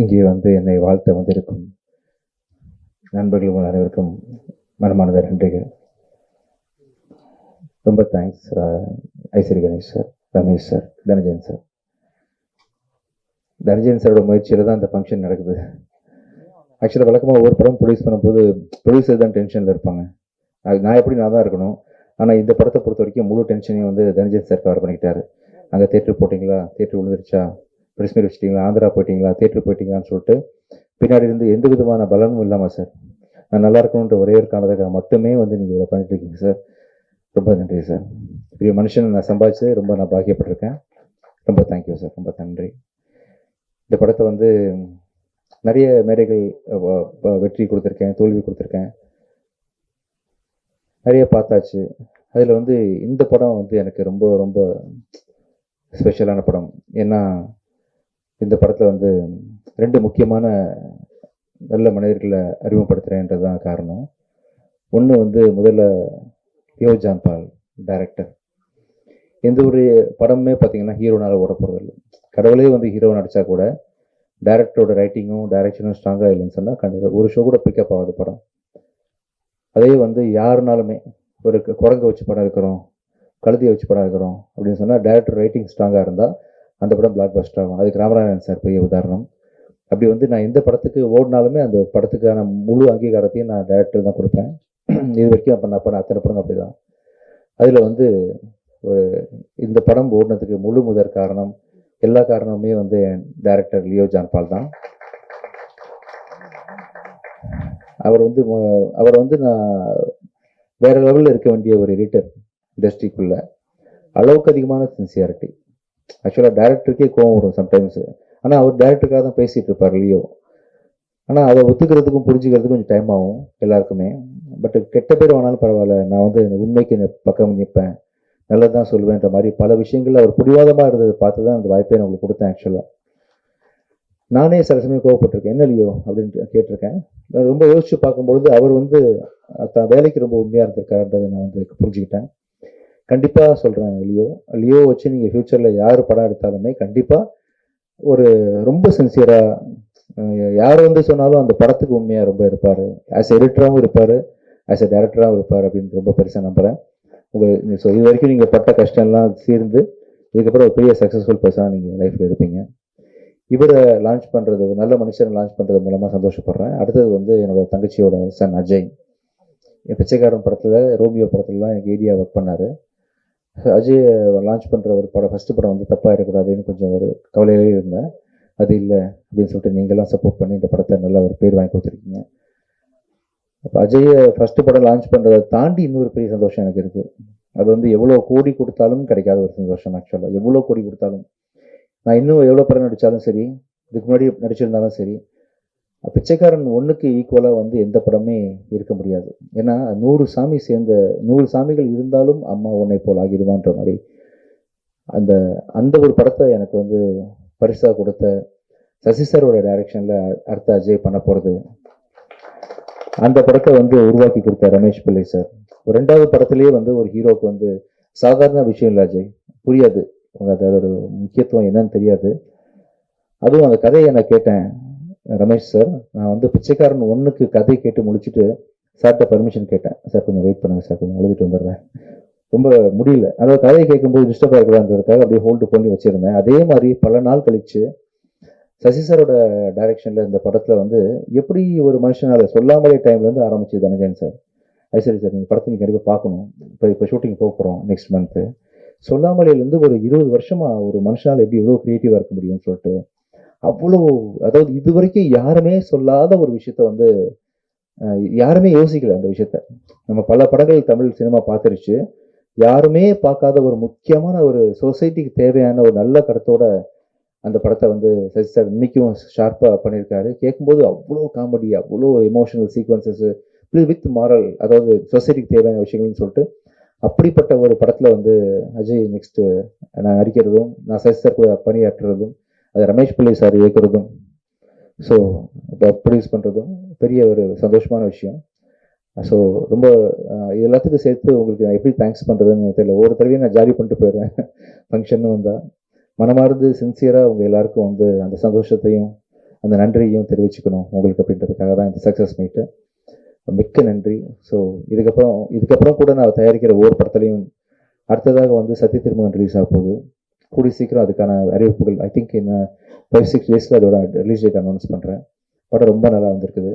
இங்கே வந்து என்னை வாழ்த்த வந்திருக்கும் நண்பர்கள் உங்கள் அனைவருக்கும் மனமானத நன்றிகள். ரொம்ப thanks Aishwari Ganesh sir Ramesh sir Dhanajan sir Dhanajan சாரோட முயற்சியில் தான் இந்த ஃபங்க்ஷன் நடக்குது. ஆக்சுவலாக வழக்கமாக ஒவ்வொரு படம் ப்ரொடியூஸ் பண்ணும்போது ப்ரொடியூசர் தான் டென்ஷனில் இருப்பாங்க. நான் எப்படி நான் தான் இருக்கணும்? ஆனால் இந்த படத்தை பொறுத்த வரைக்கும் முழு டென்ஷனையும் வந்து தனஞ்சன் சார் கவர் பண்ணிக்கிட்டாரு. அங்கே தேட்டர் போட்டிங்களா? தேட்டர் விழுந்துருச்சா? ப்ரெஸ் மீட் வச்சிட்டிங்களா? ஆந்திரா போயிட்டீங்களா? தேட்டர் போயிட்டீங்களான்னு சொல்லிட்டு பின்னாடி இருந்து எந்த விதமான பலனும் இல்லாமல் சார் நான் நல்லா இருக்கணுன்ற ஒரே ஒரு காரணத்துக்காக மட்டுமே வந்து நீங்கள் இவ்வளோ பண்ணிட்டு இருக்கீங்க சார் ரொம்ப நன்றி சார் இப்படி மனுஷன் நான் சம்பாதிச்சு ரொம்ப நான் பாக்கியப்பட்டிருக்கேன். ரொம்ப தேங்க்யூ சார் ரொம்ப நன்றி. இந்த படத்தை வந்து நிறைய மேடைகள் வெற்றி கொடுத்துருக்கேன் தோல்வி கொடுத்துருக்கேன். நிறைய பார்த்தாச்சு. அதில் வந்து இந்த படம் வந்து எனக்கு ரொம்ப ரொம்ப ஸ்பெஷலான படம். ஏன்னா இந்த படத்தில் வந்து ரெண்டு முக்கியமான நல்ல மனிதர்களை அறிமுகப்படுத்துகிறேன்றது தான் காரணம். ஒன்று வந்து முதல்ல யோ ஜான்பால் டைரக்டர் எந்த ஒரு படமுமே பார்த்தீங்கன்னா ஹீரோனால ஓட போகிறதில்ல கடவுளே வந்து ஹீரோ நடித்தா கூட டைரக்டரோட ரைட்டிங்கும் டைரக்ஷனும் ஸ்ட்ராங்காக இல்லைன்னு சொன்னால் கண்டிப்பாக ஒரு ஷோ கூட பிக்கப் ஆகாது படம். அதே வந்து யாருனாலுமே ஒரு குரங்கை வச்சு படம் இருக்கிறோம் கழுதியை வச்சு படம் இருக்கிறோம் அப்படின்னு சொன்னால் டைரக்டர் ரைட்டிங் ஸ்ட்ராங்காக இருந்தால் அந்த படம் பிளாக் பஸ்டர் ஆகும். அதுக்கு ராமராயணன் சார் பெரிய உதாரணம். அப்படி வந்து நான் எந்த படத்துக்கு ஓடினாலுமே அந்த படத்துக்கான முழு அங்கீகாரத்தையும் நான் டேரக்டர் தான் கொடுப்பேன். இது வரைக்கும் அப்போ நான் பண்ண அத்தனை படம் அப்படி தான் அதில் வந்து ஒரு இந்த படம் ஓடினதுக்கு முழு முதற் காரணம் எல்லா காரணமுமே வந்து டைரக்டர் லியோ ஜான்பால் தான். அவர் வந்து அவர் வந்து நான் வேற லெவலில் இருக்க வேண்டிய ஒரு எடிட்டர் இண்டஸ்ட்ரிக்குள்ள அளவுக்கு அதிகமான சின்சியாரிட்டி ஆக்சுவலாக டேரக்டருக்கே கோவம் வரும் சம்டைம்ஸ் ஆனால் அவர் டேரக்டருக்காக தான் பேசிகிட்டு இருப்பார் லியோ ஆனால் அதை ஒத்துக்கிறதுக்கும் புரிஞ்சுக்கிறதுக்கும் கொஞ்சம் டைம் ஆகும் எல்லாருக்குமே. பட் கெட்ட பேர் ஆனாலும் பரவாயில்ல நான் வந்து உண்மைக்கு பக்கம் நிற்பேன். நல்லது தான் சொல்லுவேன்ற மாதிரி பல விஷயங்கள் அவர் பிடிவாதமாக இருந்ததை பார்த்து தான் அந்த வாய்ப்பை நான் உங்களுக்கு கொடுத்தேன் ஆக்சுவலாக நானே சில சமயம் கோவப்பட்டிருக்கேன். என்ன லியோ அப்படின்னு கேட்டிருக்கேன். நான் ரொம்ப யோசிச்சு பார்க்கும்பொழுது அவர் வந்து தான் வேலைக்கு ரொம்ப உண்மையாக இருந்திருக்காருன்றதை நான் வந்து புரிஞ்சுக்கிட்டேன். கண்டிப்பாக சொல்கிறேன் லியோ. லியோ வச்சு நீங்கள் ஃப்யூச்சரில் யார் படம் எடுத்தாலுமே கண்டிப்பாக ஒரு ரொம்ப சின்சியராக யார் வந்து சொன்னாலும் அந்த படத்துக்கு உண்மையாக ரொம்ப இருப்பார். ஆஸ் எடிட்டராகவும் இருப்பார். ஆஸ் எ டேரக்டராகவும் இருப்பார் அப்படின்னு ரொம்ப பெருசாக நம்புகிறேன் உங்கள் ஸோ இது வரைக்கும் நீங்கள் பட்ட கஷ்டம்லாம் சேர்ந்து இதுக்கப்புறம் ஒரு பெரிய சக்ஸஸ்ஃபுல் பர்சனாக நீங்கள் லைஃப்பில் இருப்பீங்க. இவரை லான்ச் பண்ணுறது ஒரு நல்ல மனுஷனை லான்ச் பண்ணுறது மூலமாக சந்தோஷப்படுறேன். அடுத்தது வந்து என்னோட தங்கச்சியோட சன் அஜய். என் பிச்சைக்காரன் படத்தில் ரோமியோ படத்துலலாம் எனக்கு ஏடியா ஒர்க் பண்ணார். அஜய் லான்ச் பண்ணுற ஒரு படம் ஃபஸ்ட்டு படம் வந்து தப்பாக இருக்கக்கூடாதுன்னு கொஞ்சம் ஒரு கவலையிலே இருந்தேன். அது இல்லை அப்படின்னு சொல்லிட்டு நீங்களாம் சப்போர்ட் பண்ணி இந்த படத்தை நல்ல ஒரு பேர் வாங்கி கொடுத்துருக்கீங்க. அப்போ அஜயை ஃபஸ்ட்டு படம் லான்ச் பண்ணுறதை தாண்டி இன்னொரு பெரிய சந்தோஷம் எனக்கு இருக்குது அது வந்து எவ்வளோ கோடி கொடுத்தாலும் கிடைக்காத ஒரு சந்தோஷம் ஆக்சுவலாக எவ்வளோ கோடி கொடுத்தாலும். நான் இன்னும் எவ்வளோ படம் நடித்தாலும் சரி இதுக்கு முன்னாடி நடிச்சிருந்தாலும் சரி பிச்சைக்காரன் ஒன்றுக்கு ஈக்குவலாக வந்து எந்த படமே இருக்க முடியாது. ஏன்னா நூறு சாமி சேர்ந்த நூறு சாமிகள் இருந்தாலும் அம்மா உன்னை போல் ஆகிடுவான்ற மாதிரி அந்த அந்த ஒரு படத்தை எனக்கு வந்து பரிசாக கொடுத்த சசி சாரோட டைரக்ஷனில் அடுத்த அஜய் பண்ண போகிறது அந்த படத்தை வந்து உருவாக்கி கொடுத்த ரமேஷ் பிள்ளை சார். ஒரு ரெண்டாவது படத்துலேயே வந்து ஒரு ஹீரோக்கு வந்து சாதாரண விஷயம் இல்லை அஜய். புரியாது. உங்களுக்கு ஒரு முக்கியத்துவம் என்னன்னு தெரியாது. அதுவும் அந்த கதையை நான் கேட்டேன். ரமேஷ் சார் நான் வந்து பிச்சைக்காரன் ஒன்றுக்கு கதை கேட்டு முடிச்சுட்டு சார்கிட்ட பர்மிஷன் கேட்டேன். சார் கொஞ்சம் வெயிட் பண்ணுங்கள் சார் கொஞ்சம் எழுதிட்டு வந்துடுறேன். ரொம்ப முடியல. அதாவது கதையை கேட்கும்போது டிஸ்டர்ப் ஆகக்கூடாதுன்றதுக்காக அப்படியே ஹோல்டு பண்ணி வச்சுருந்தேன். அதே மாதிரி பல நாள் கழிச்சு சசி சாரோட டைரக்ஷனில் இந்த படத்தில் வந்து எப்படி ஒரு மனுஷனால் சொல்லாமலே டைம்லேருந்து ஆரம்பிச்சு தனஜன் சார். ஐ சரி சார் நீங்கள் படத்தை நீங்கள் கண்டிப்பாக பார்க்கணும். இப்போ இப்போ ஷூட்டிங் போக போகிறோம் நெக்ஸ்ட் மந்த்து சொல்லாமலேருந்து ஒரு இருபது வருஷமாக ஒரு மனுஷனால் எப்படி எவ்வளோ க்ரியேட்டிவாக இருக்க முடியும்னு சொல்லிட்டு அவ்வளோ அதாவது இது வரைக்கும் யாருமே சொல்லாத ஒரு விஷயத்த வந்து யாருமே யோசிக்கல அந்த விஷயத்த. நம்ம பல படங்கள் தமிழ் சினிமா பார்த்துருச்சு. யாருமே பார்க்காத ஒரு முக்கியமான ஒரு சொசைட்டிக்கு தேவையான ஒரு நல்ல கருத்தோட அந்த படத்தை வந்து சசி சார் இன்னைக்கும் ஷார்ப்பாக பண்ணியிருக்காரு. கேட்கும்போது அவ்வளோ காமெடி அவ்வளோ எமோஷனல் சீக்வன்சஸ் வித் மாரல் அதாவது சொசைட்டிக்கு தேவையான விஷயங்கள்னு சொல்லிட்டு அப்படிப்பட்ட ஒரு படத்தில் வந்து அஜய் நெக்ஸ்ட்டு நான் நடிக்கிறதும் நான் சசி சார் கூட பணியாற்றுறதும் அது ரமேஷ் பிள்ளை சார் இயக்கிறதும் ஸோ ப்ரொடியூஸ் பண்ணுறதும் பெரிய ஒரு சந்தோஷமான விஷயம். ஸோ ரொம்ப இது எல்லாத்துக்கும் சேர்த்து உங்களுக்கு நான் எப்படி தேங்க்ஸ் பண்ணுறதுன்னு தெரியல. ஒவ்வொரு தடவையும் நான் ஜாலி பண்ணிட்டு போயிடுறேன். ஃபங்க்ஷன்னு வந்தால் மனமார்ந்து சின்சியராக உங்கள் எல்லாருக்கும் வந்து அந்த சந்தோஷத்தையும் அந்த நன்றியையும் தெரிவிச்சுக்கணும் உங்களுக்கு அப்படின்றதுக்காக தான் இந்த சக்ஸஸ் மீட்டு மிக்க நன்றி. ஸோ இதுக்கப்புறம் இதுக்கப்புறம் கூட நான் தயாரிக்கிற ஒவ்வொரு படத்துலையும் அடுத்ததாக வந்து சத்திய திருமகன் ரிலீஸ் ஆக போகுது. கூடி சீக்கிரம் அதுக்கான அறிவிப்புகள் ஐ திங்க் என்ன ஃபைவ் சிக்ஸ் டேஸில் அதோட ரிலீஸ் டேட் அனௌன்ஸ் பண்ணுறேன் படம் ரொம்ப நல்லா வந்திருக்குது.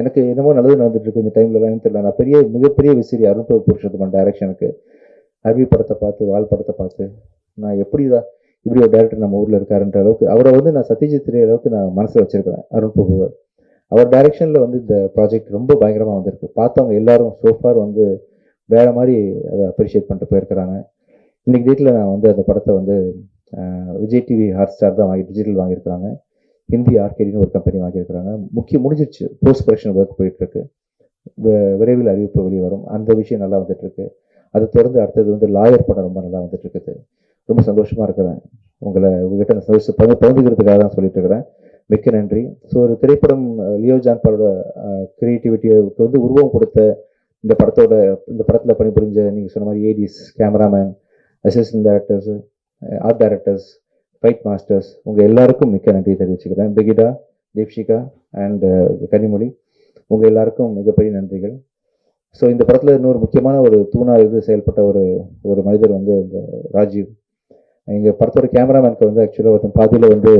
எனக்கு என்னமோ நல்லது நடந்துட்டு இருக்கு இந்த டைம்லலாம் தெரியல. நான் பெரிய மிகப்பெரிய விசிறி அருண் பிரபு புருஷோத்தமன் டைரக்ஷனுக்கு அருவி படத்தை பார்த்து வால் படத்தை பார்த்து நான் எப்படி தான் இப்படி ஒரு டேரக்டர் நம்ம ஊரில் இருக்காருன்ற அளவுக்கு அவரை வந்து நான் சத்யஜித் திரை அளவுக்கு நான் மனசில் வச்சிருக்கிறேன் அருண் பிரபுவை. அவர் டைரெக்ஷனில் வந்து இந்த ப்ராஜெக்ட் ரொம்ப பயங்கரமாக வந்திருக்கு. பார்த்தவங்க எல்லாரும் சோஃபார் வந்து வேறு மாதிரி அதை அப்ரிஷியேட் பண்ணிட்டு போயிருக்கிறாங்க. இன்னைக்கு டேட்டில் நான் வந்து அந்த படத்தை வந்து விஜய் டிவி ஹாட் ஸ்டார் தான் வாங்கி டிஜிட்டல் வாங்கியிருக்கிறாங்க. ஹிந்தி ஆர்கேடின்னு ஒரு கம்பெனி வாங்கியிருக்கிறாங்க. முக்கிய முடிஞ்சிருச்சு. போஸ்ட் ப்ரொடக்ஷன் ஒர்க் போயிட்டுருக்கு விரைவில் அறிவிப்பு வெளியே வரும் அந்த விஷயம் நல்லா வந்துட்டுருக்கு. அதை தொடர்ந்து அடுத்தது வந்து லாயர் படம் ரொம்ப நல்லா வந்துட்டுருக்குது. ரொம்ப சந்தோஷமாக இருக்கிறேன். உங்களை உங்ககிட்ட அந்த சந்தோஷம் பகிர்ந்து- பகிர்ந்துக்கிறதுக்காக தான் சொல்லிட்டு இருக்கிறேன். மிக்க நன்றி. ஸோ ஒரு திரைப்படம் லியோ ஜான்பாலோட கிரியேட்டிவிட்டிக்கு வந்து உருவம் கொடுத்த இந்த படத்தோட இந்த படத்தில் பணிபுரிஞ்ச நீங்கள் சொன்ன மாதிரி ADs cameraman assistant directors art directors fight masters உங்கள் எல்லாருக்கும் மிக்க நன்றி தெரிவிச்சுக்கிறேன். பிகிடா தீப்ஷிகா அண்ட் uh, கனிமொழி உங்கள் எல்லாருக்கும் மிகப்பெரிய நன்றிகள். ஸோ இந்த படத்தில் இன்னொரு முக்கியமான ஒரு தூணாக இருந்து செயல்பட்ட ஒரு ஒரு மனிதர் வந்து இந்த ராஜீவ். எங்கள் படத்தோட கேமராமேனுக்கு வந்து ஆக்சுவலாக ஒருத்தன் பாதியில் வந்து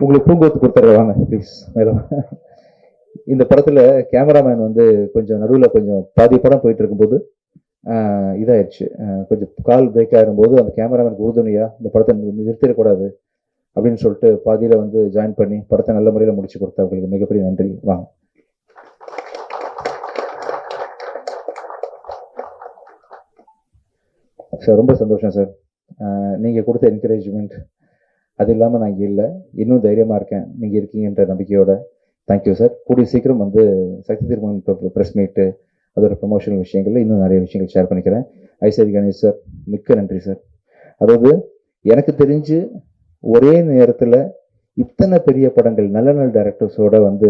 உங்களுக்கு பூங்கோத்து கொடுத்துட்றாங்க ப்ளீஸ் மேலும் இந்த படத்தில் கேமராமேன் வந்து கொஞ்சம் நடுவில் கொஞ்சம் பாதி படம் போயிட்டு இருக்கும்போது இதாயிடுச்சு கொஞ்சம் கால் பிரேக் ஆகும்போது அந்த கேமராமேன் உறுதுணையா இந்த படத்தை நிறுத்திடக்கூடாது அப்படின்னு சொல்லிட்டு பாதியில் வந்து ஜாயின் பண்ணி படத்தை நல்ல முறையில் முடிச்சு கொடுத்தா உங்களுக்கு மிகப்பெரிய நன்றி. வாங்க. சார் ரொம்ப சந்தோஷம் சார். நீங்கள் கொடுத்த என்கரேஜ்மெண்ட் அது இல்லாமல் நான் இங்கே இல்லை. இன்னும் தைரியமாக இருக்கேன். நீங்கள் இருக்கீங்கன்ற நம்பிக்கையோட. தேங்க்யூ சார் கூடிய சீக்கிரம் வந்து சக்தி திருமணம் ப்ரெஸ் மீட்டு அதோட ப்ரமோஷனல் விஷயங்கள்ல இன்னும் நிறைய விஷயங்கள் ஷேர் பண்ணிக்கிறேன். ஐசரி கணேஷ் சார் மிக்க நன்றி சார் அதாவது எனக்கு தெரிஞ்சு ஒரே நேரத்தில் இத்தனை பெரிய படங்கள் நல்ல நல்ல டைரக்டர்ஸோட வந்து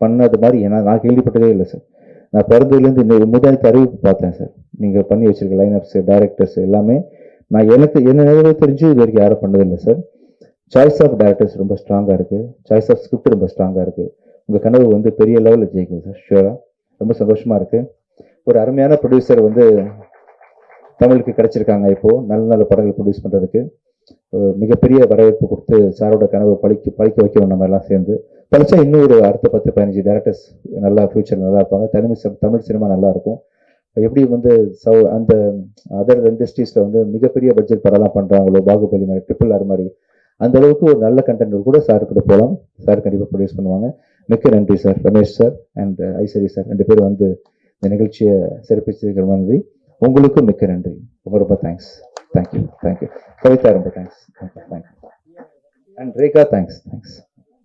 பண்ணது மாதிரி ஏன்னா நான் கேள்விப்பட்டதே இல்லை சார் நான் பிறந்ததுலேருந்து இன்னொரு முதலாளி அறிவிப்பு பார்த்தேன் சார் நீங்கள் பண்ணி வச்சிருக்க லைனப்ஸ் டைரக்டர்ஸ் எல்லாமே நான் எனக்கு என்ன நினைவு தெரிஞ்சு இது வரைக்கும் யாரும் பண்ணதில்லை சார் சாய்ஸ் ஆஃப் டேரக்டர்ஸ் ரொம்ப ஸ்ட்ராங்காக இருக்குது சாய்ஸ் ஆஃப் ஸ்கிரிப்ட் ரொம்ப ஸ்ட்ராங்காக இருக்குது உங்கள் கனவு வந்து பெரிய லெவலில் ஜெயிக்கும் சார் ஷூராக ரொம்ப சந்தோஷமாக இருக்குது ஒரு அருமையான ப்ரொடியூசர் வந்து தமிழுக்கு கிடைச்சிருக்காங்க இப்போது நல்ல நல்ல படங்கள் ப்ரொடியூஸ் பண்ணுறதுக்கு மிகப்பெரிய வரவேற்பு கொடுத்து சாரோட கனவு பழிக்க பழிக்க வைக்கணும் நம்ம எல்லாம் சேர்ந்து. பழிச்சா இன்னும் ஒரு அடுத்த பத்து பதினஞ்சு டேரக்டர்ஸ் நல்லா ஃபியூச்சர் நல்லா இருப்பாங்க. தமிழ் தமிழ் சினிமா நல்லா இருக்கும். எப்படி வந்து சவு அந்த அதர் இண்டஸ்ட்ரீஸில் வந்து மிகப்பெரிய பட்ஜெட் படம்லாம் பண்ணுறாங்களோ பாகுபலி மாதிரி ட்ரிபிள் ஆர் மாதிரி அந்த அளவுக்கு ஒரு நல்ல கண்டென்ட் கூட சார் கூட போகலாம் சார் கண்டிப்பாக ப்ரொடியூஸ் பண்ணுவாங்க. மிக்க நன்றி sir. Ramesh sir and Aishwari sir. ரெண்டு பேரும் வந்து இந்த நிகழ்ச்சியை சிறப்பிச்சிருக்கிற மாதிரி உங்களுக்கும் மிக்க நன்றி. ரொம்ப ரொம்ப thanks thank you thank you Kavitha ரொம்ப thanks thank you thank you and Rekha thanks thanks